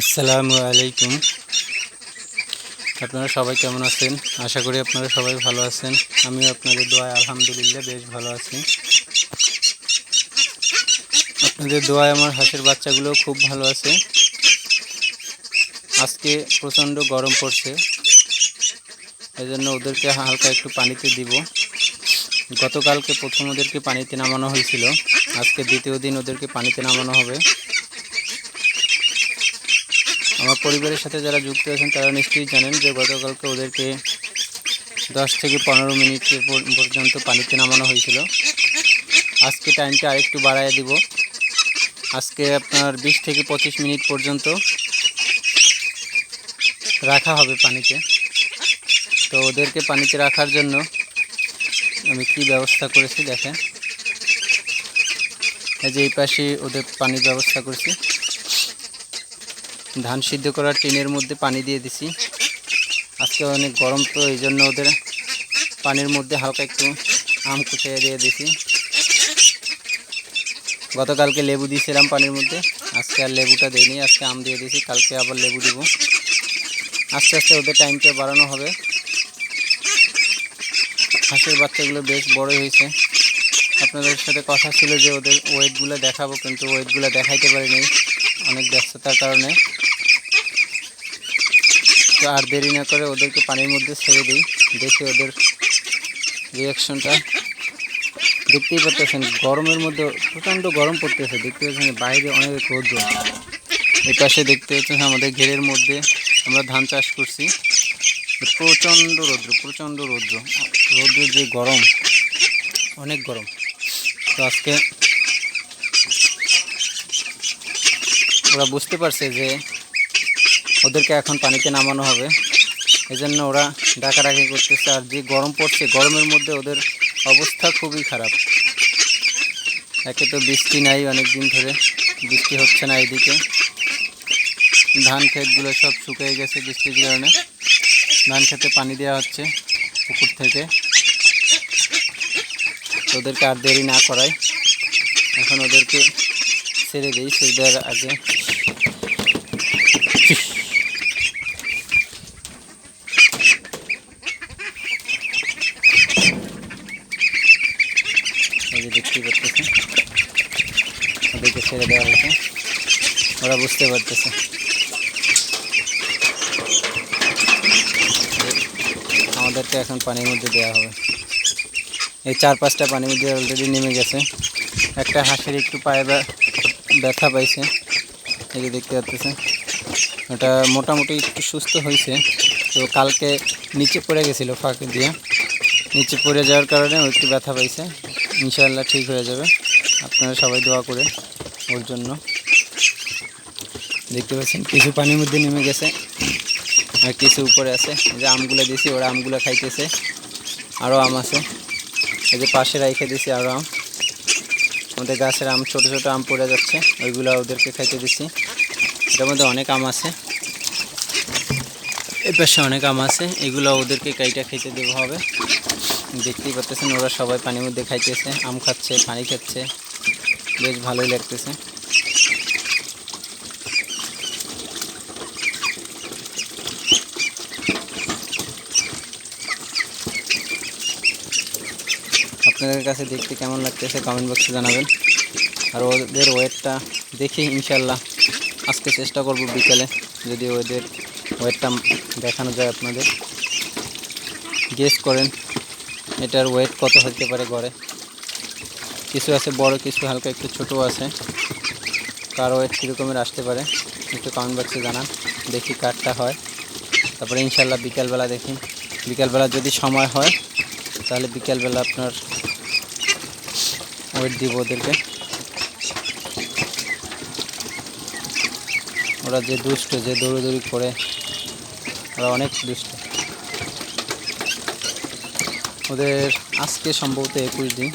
আসসালামু আলাইকুম। আপনারা সবাই কেমন আছেন? আশা করি আপনারা সবাই ভালো আছেন। আমিও আপনাদের দোয়ায় আলহামদুলিল্লাহ বেশ ভালো আছি। আপনাদের দোয়ায় আমার হাঁসের বাচ্চাগুলো খুব ভালো আছে। আজকে প্রচণ্ড গরম পড়ছে। এই জন্য ওদেরকে হালকা একটু পানিতে দিব। গতকালকে প্রথম ওদেরকে পানিতে নামানো হয়েছিল। আজকে দ্বিতীয় দিন ওদেরকে পানিতে নামানো হবে। আমার পরিবারের সাথে যারা যুক্ত আছেন, তারা নিশ্চয়ই জানেন যে গতকালকে ওদেরকে দশ থেকে পনেরো মিনিট পর- পর্যন্ত পানিতে নামানো হয়েছিল। আজকে টাইমটা আরেকটু বাড়ায় দিব। আজকে আপনার বিশ থেকে পঁচিশ মিনিট পর্যন্ত রাখা হবে পানিতে। তো ওদেরকে পানিতে রাখার জন্য আমি কি ব্যবস্থা করেছি দেখেন। এই যে এই পাশে ওদের পানির ব্যবস্থা করেছি। ধান সিদ্ধ করার টিনের মধ্যে পানি দিয়ে দিছি। আজকে অনেক গরম তো এই জন্য ওদের পানির মধ্যে হালকা একটু আম কুচিয়ে দিয়ে দিছি। গতকালকে লেবু দিয়েছিলাম পানির মধ্যে, আজকে আর লেবুটা দিইনি, আজকে আম দিয়ে দিয়েছি কালকে আবার লেবু দিব। আস্তে আস্তে ওদের টাইমটা বাড়ানো হবে। হাঁসের বাচ্চাগুলো বেশ বড় হয়েছে। আপনাদের সাথে কথা ছিল যে ওদের ওয়েটগুলো দেখাবো, কিন্তু ওয়েটগুলো দেখাইতে পারিনি। অনেক ব্যস্ততার কারণে। তো আর দেরি না করে ওদেরকে পানির মধ্যে ছেড়ে দিই। দেখি ওদের রিয়াকশনটা দেখতেই পাচ্ছেন, গরমের মধ্যে প্রচণ্ড গরম পড়তেছে। দেখতে পাচ্ছেন, বাইরে অনেক রৌদ্র এই পাশে দেখতে পাচ্ছেন, আমাদের ঘেরের মধ্যে আমরা ধান চাষ করছি। প্রচণ্ড রৌদ্র প্রচণ্ড রৌদ্র। রৌদ্রের যে গরম, অনেক গরম। তো আজকে ওরা বুঝতে পারছে যে ওদেরকে এখন পানিতে নামানো হবে। এই জন্য ওরা ডাকাডাকি করতেছে আর যে গরম পড়ছে, গরমের মধ্যে ওদের অবস্থা খুবই খারাপ। একে তো বৃষ্টি নাই অনেক দিন ধরে, বৃষ্টি হচ্ছে না এইদিকে ধান ক্ষেতগুলো সব শুকিয়ে গেছে বৃষ্টির কারণে। ধান খেতে পানি দেওয়া হচ্ছে পুকুর থেকে। ওদেরকে আর দেরি না করাই। এখন ওদেরকে ছেড়ে দিই, ছেড়ে দেওয়ার আগে এই যে দেখতেই পারতেছে ওদেরকে ছেড়ে দেওয়া হয়েছে ওরা বুঝতে পারতেছে। আমাদেরকে এখন পানির মধ্যে দেওয়া হবে। এই চার পাঁচটা পানির মধ্যে অলরেডি নেমে গেছে। একটা হাঁসের একটু পায়ে ব্যা- ব্যথা পাইছে। এই যে দেখতে পাচ্ছেন ওটা মোটামুটি একটু সুস্থ হয়েছে তো কালকে নিচে পড়ে গেছিল ফাঁকে দিয়ে। নিচে পড়ে যাওয়ার কারণে ও একটু ব্যথা পাইছে। ইনশাআল্লাহ ঠিক হয়ে যাবে। আপনারা সবাই দোয়া করে ওর জন্য। দেখতে পাচ্ছেন, কিছু পানির মধ্যে নেমে গেছে আর কিছু উপরে আছে। যে আমগুলো দিয়েছি, ওরা আমগুলো খাইতেছে। আরও আম আছে। এই যে পাশে রেখে দিছি আরও আম। আমাদের গাছের আম, ছোট ছোট আম পড়ে যাচ্ছে। ওইগুলো ওদেরকে খাইতে দিছি এটার মধ্যে অনেক আম আছে। এই পাশে অনেক আম আছে। এগুলো ওদেরকে কাইটা খাইতে দেওয়া হবে। দেখতেই পাচ্ছেন ওরা সবাই পানির মধ্যে খাইতেছে, আম খাচ্ছে, পানি খাচ্ছে। বেশ ভালোই লাগতেছে। আপনাদের কাছে দেখতে কেমন লাগতেছে কমেন্ট বক্সে জানাবেন। আর ওদের ওয়েটটা দেখি ইনশাল্লাহ আজকে চেষ্টা করব বিকেলে, যদি ওদের ওয়েটটা দেখানো যায় আপনাদের। গেস করেন, এটার ওয়েট কত হতে পারে গড়ে? কিছু আছে বড়, কিছু হালকা, একটু ছোট আছে। কার ওয়েট কীরকমের আসতে পারে? একটু কমেন্ট বক্সে জানান, দেখি কারটা হয়। তারপরে ইনশাল্লাহ বিকালবেলা দেখি। বিকালবেলা যদি সময় হয়, তাহলে বিকালবেলা আপনার ওয়েট দিব ওদেরকে। ওরা যে দুষ্ট, যে দৌড়াদৌড়ি করে, ওরা অনেক দুষ্ট। ওদের আজকে সম্ভবত একুশ দিন।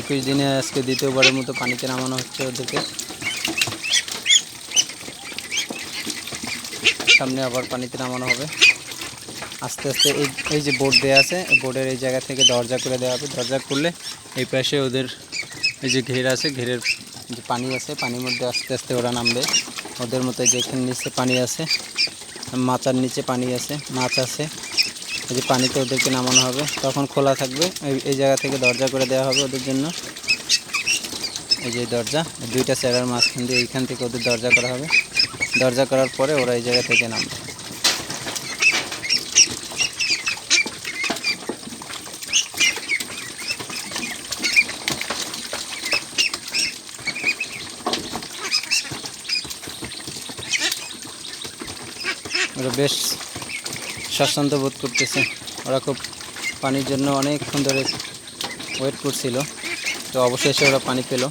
একুশ দিনে আজকে দ্বিতীয়বারের মতো পানিতে নামানো হচ্ছে ওদেরকে। সামনে আবার পানিতে নামানো হবে। আস্তে আস্তে এই এই যে বোর্ড দেওয়া আছে, বোর্ডের এই জায়গা থেকে দরজা করে দেওয়া হবে। দরজা করলে এই পাশে ওদের এই যে ঘের আছে, ঘেরের যে পানি আছে, পানির মধ্যে আস্তে আস্তে ওরা নামবে। ওদের মতো যেখানে নিচে পানি আছে, মাচার নিচে পানি আছে, মাছ আছে। এই যে পানিতে ওদেরকে নামানো হবে। তখন খোলা থাকবে। এই- এই জায়গা থেকে দরজা করে দেওয়া হবে ওদের জন্য। এই যে দরজা, দুইটা চেরার মাঝখান দিয়ে এইখান থেকে ওদের দরজা করা হবে। দরজা করার পরে ওরা এই জায়গা থেকে নামবে। ওরা বেশ স্বাচ্ছন্দ্য বোধ করতেছে। ওরা খুব পানির জন্য অনেকক্ষণ ধরে ওয়েট করছিল। তো অবশেষে ওরা পানি পেল।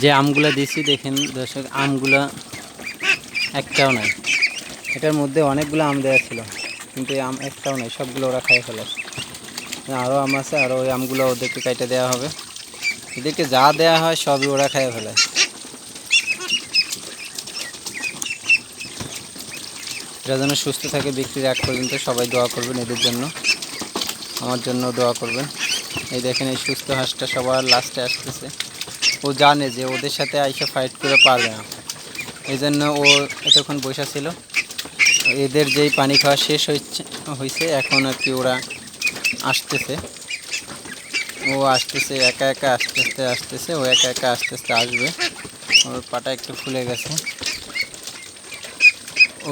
যে আমগুলা দিছি, দেখেন দর্শক, আমগুলা একটাও নাই। এটার মধ্যে অনেকগুলো আম দেওয়া ছিল, কিন্তু এই আম একটাও নাই, সবগুলো ওরা খাই ফেলে। আরও আম আছে আরও ওই আমগুলো ওদেরকে কাইটে দেওয়া হবে। এদেরকে যা দেওয়া হয় সবই ওরা খাই ফেলে। এরা যেন সুস্থ থাকে বিক্রির আগ পর্যন্ত সবাই দোয়া করবেন এদের জন্য। আমার জন্য দোয়া করবেন। এই দেখেন এই সুস্থ হাঁসটা সবার লাস্টে আসতেছে। ও জানে যে ওদের সাথে আইসা ফাইট করে পারবে না। এই জন্য ও এতক্ষণ বসা ছিল। এদের যেই পানি খাওয়া শেষ হচ্ছে হয়েছে এখন আর কি ওরা আসতেছে। ও আসতেছে, একা একা আস্তে আস্তে আসতেছে, ও একা একা আস্তে আস্তে আসবে। ওর পাটা একটু ফুলে গেছে।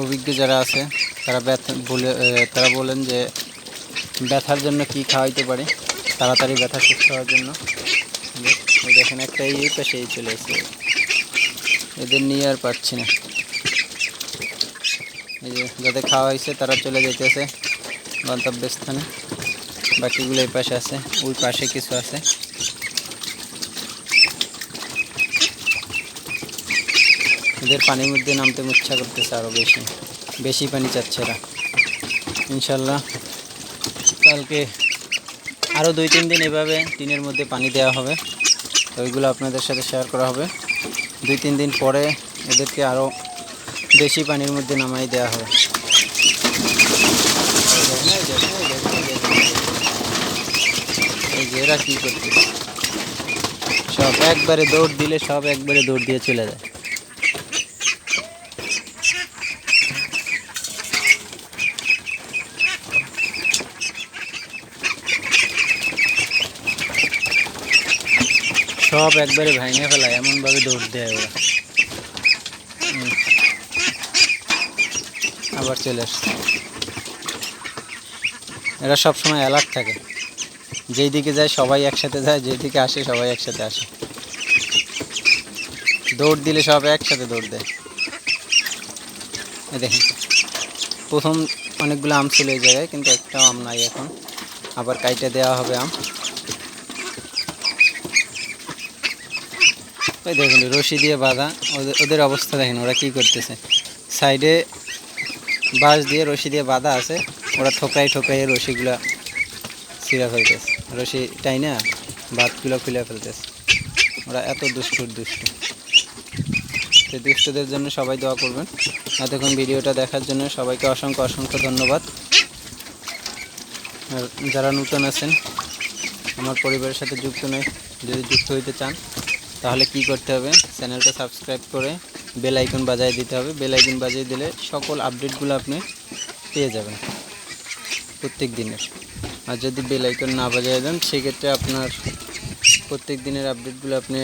অভিজ্ঞ যারা আছে, তারা ব্যথা বলে তারা বলেন যে ব্যথার জন্য কি খাওয়াইতে পারে, তাড়াতাড়ি ব্যথা সুস্থ হওয়ার জন্য। দেখেন, একটা এই পাশে এই চলে এসেছে। এদের নিয়ে আর পারছি না। এই যে, যাদের খাওয়া হয়েছে, তারা চলে যেতেছে গন্তব্যস্থানে। বাকিগুলো এই পাশে আছে, ওই পাশে কিছু আছে। এদের পানির মধ্যে নামতে ইচ্ছা করতেছে আরও বেশি। বেশি পানি চাচ্ছে এরা। ইনশাল্লাহ কালকে আরও দুই, তিন দিন এভাবে টিনের মধ্যে পানি দেওয়া হবে। তো ওইগুলো আপনাদের সাথে শেয়ার করা হবে। দুই, তিন দিন পরে এদেরকে আরও বেশি পানির মধ্যে নামাই দেওয়া হবে এই দেখেন, এই দেখেন, এই দেখেন, এই দেখেন, এই এরা কী করতেছে সব একবারে দৌড় দিলে সব একবারে দৌড় দিয়ে চলে যায়। সব একবারে ভেঙে ফেলায়, এমনভাবে দৌড় দেয় ওরা। আবার চলে আসছে এরা সবসময় অ্যালার্ট থাকে। যেই দিকে যায় সবাই একসাথে যায় যেদিকে আসে সবাই একসাথে আসে। দৌড় দিলে সব একসাথে দৌড় দেয়। এই দেখেন, প্রথম অনেকগুলো আম ছিল এই জায়গায়, কিন্তু একটাও আম নাই এখন। আবার কাইটে দেওয়া হবে আম। ওই দেখুন, রশি দিয়ে বাঁধা। ওদের ওদের অবস্থা দেখেন, ওরা কি করতেছে। সাইডে বাঁশ দিয়ে রশি দিয়ে বাঁধা আছে, ওরা ঠোকাই ঠোকাই রশিগুলা ছিঁড়া ফেলতেছে রশি তাই না? বাতগুলো খুলে ফেলতেছে। ওরা এত দুষ্টুর দুষ্টু। তো দুষ্টদের জন্য সবাই দোয়া করবেন। এতক্ষণ ভিডিওটা দেখার জন্য সবাইকে অসংখ্য অসংখ্য ধন্যবাদ। আর যারা নতুন আছেন, আমার পরিবারের সাথে যুক্ত নয়, যদি যুক্ত হইতে চান, তাহলে কি করতে হবে? চ্যানেলটা সাবস্ক্রাইব করে বেল আইকন বাজিয়ে দিতে হবে। বেল আইকন বাজিয়ে দিলে সকল আপডেটগুলো আপনি পেয়ে যাবেন প্রত্যেক দিনের। আর যদি বেল আইকন না বাজিয়ে দেন, সেক্ষেত্রে আপনার প্রত্যেক দিনের আপডেটগুলো আপনি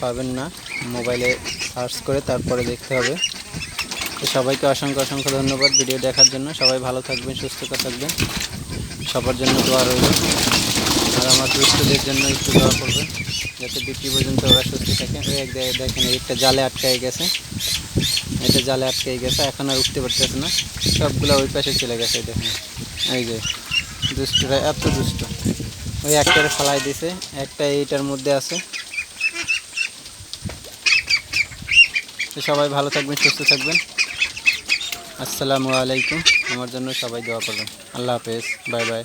পাবেন না। মোবাইলে সার্চ করে তারপরে দেখতে হবে। তো সবাইকে অসংখ্য অসংখ্য ধন্যবাদ ভিডিও দেখার জন্য। সবাই ভালো থাকবেন, সুস্থ থাকবেন। সবার জন্য দোয়া রইল। আর আমার দুস্থদের জন্য একটু দোয়া করবেন, যাতে বিক্রি পর্যন্ত ওরা সুস্থ থাকে। এক দেখেন একটা জালে আটকাই গেছে। এটা জালে আটকাই গেছে। এখন আর উঠতে পারতেছে না। সবগুলো ওই পাশে চলে গেছে, দেখেন। এই যে দুষ্টরা এত দুষ্ট। ওই একটারে ফালাই দিছে, একটা এইটার মধ্যে আছে। সবাই ভালো থাকবেন, সুস্থ থাকবেন। আসসালামু আলাইকুম। আমার জন্য সবাই দোয়া করবেন। আল্লাহ হাফেজ। Bye bye.